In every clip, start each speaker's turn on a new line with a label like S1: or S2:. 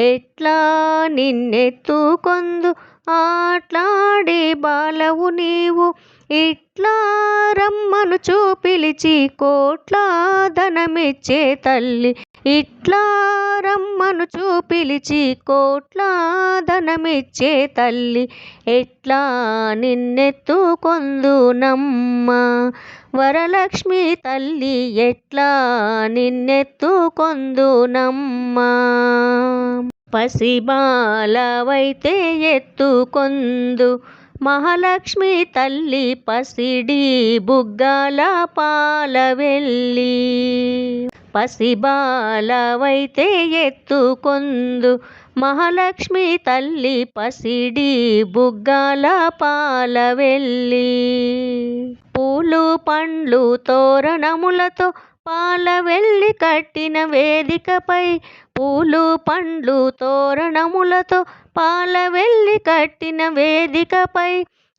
S1: ఎట్లా నిన్నెత్తుకొందు ఆట్లాడే బాలవు నీవు? ఇట్లా రమ్మను చూపిలిచి కోట్లా ధనమిచ్చే తల్లి. ఇట్లా రమ్మను చూపిలిచి కోట్లా ధనమిచ్చే తల్లి. ఎట్లా నిన్నెత్తుకొందునమ్మ వరలక్ష్మి తల్లి ఎట్లా నిన్నెత్తుకొందునమ్మ పసిబాలవైతే ఎత్తుకొందు. మహాలక్ష్మి తల్లి పసిడి బుగ్గల పాల వెళ్ళి పసిబాలవైతే ఎత్తుకొందు. మహాలక్ష్మి తల్లి పసిడి బుగ్గల పాల వెళ్ళి పూలు పండ్లు తోరణములతో పాల వెళ్ళి కట్టిన వేదికపై పూలు పండ్లు తోరణములతో పాల వెళ్ళి కట్టిన వేదికపై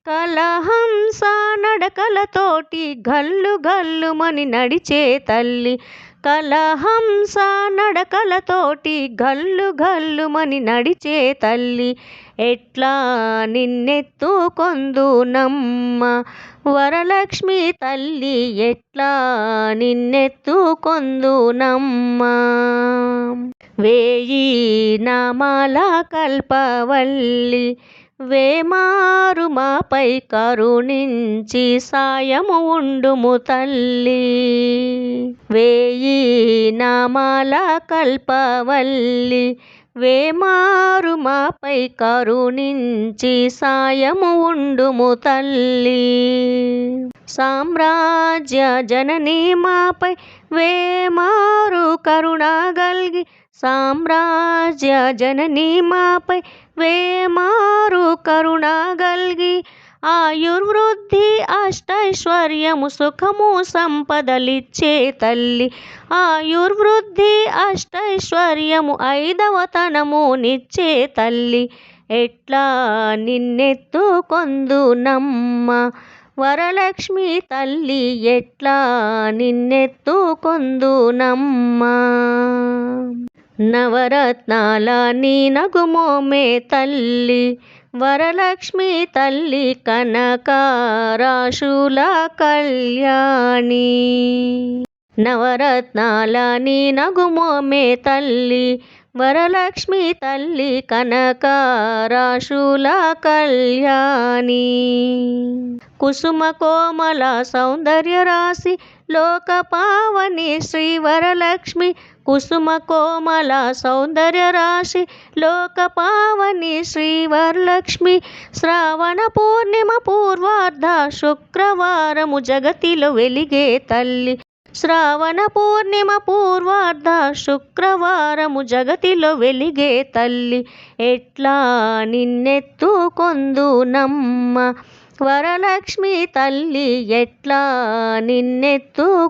S1: కలహంస నడకలతోటి గల్లు గల్లుమని నడిచే తల్లి కలహంస నడకలతోటి గల్లు గల్లుమని నడిచే తల్లి ఎట్లా నిన్నెత్తుకొందునమ్మ? వరలక్ష్మి తల్లి ఎట్లా నిన్నెత్తుకొందునమ్మ? వేయి నామాల కల్పవల్లి వేమారు మాపై కరుణించి సాయము ఉండుము తల్లి. వేయి నామాల కల్పవల్లి. వేమారు మాపై కరుణించి సాయము ఉండుము తల్లి. సామ్రాజ్య జనని మాపై వేమారు కరుణగల్గి సామ్రాజ్య జనని మాపై వేమారు కరుణగల్గి ఆయుర్వృద్ధి అష్టైశ్వర్యము సుఖము సంపదలిచ్చే తల్లి ఆయుర్వృద్ధి అష్టైశ్వర్యము ఐదవతనము నిచ్చే తల్లి ఎట్లా నిన్నెత్తుకొందునమ్మ వరలక్ష్మి తల్లి ఎట్లా నిన్నెత్తుకొందునమ్మ నవరత్నాల నీ నగుమోమే తల్లి వరలక్ష్మి తల్లి కనకారాశుల కళ్యాణి. నవరత్నాల నీ నగుమోమే తల్లి వరలక్ష్మి తల్లి కనకారాశుల కళ్యాణి. కుసుమ కోమల సౌందర్య రాశి లోక పావని శ్రీ వరలక్ష్మి కుసుమ కోమల సౌందర్య రాశి లోక పావని శ్రీ వరలక్ష్మి శ్రావణ పూర్ణిమ పూర్వార్ధ శుక్రవారము జగతిలో వెలిగే తల్లి. శ్రావణ పూర్ణిమ పూర్వార్ధ శుక్రవారము జగతిలో వెలిగే తల్లి. ఎట్లా నిన్నెత్తుకొందునమ్మ? వరలక్ష్మి తల్లి ఎట్లా నిన్నెత్తుకొందునమ్మా?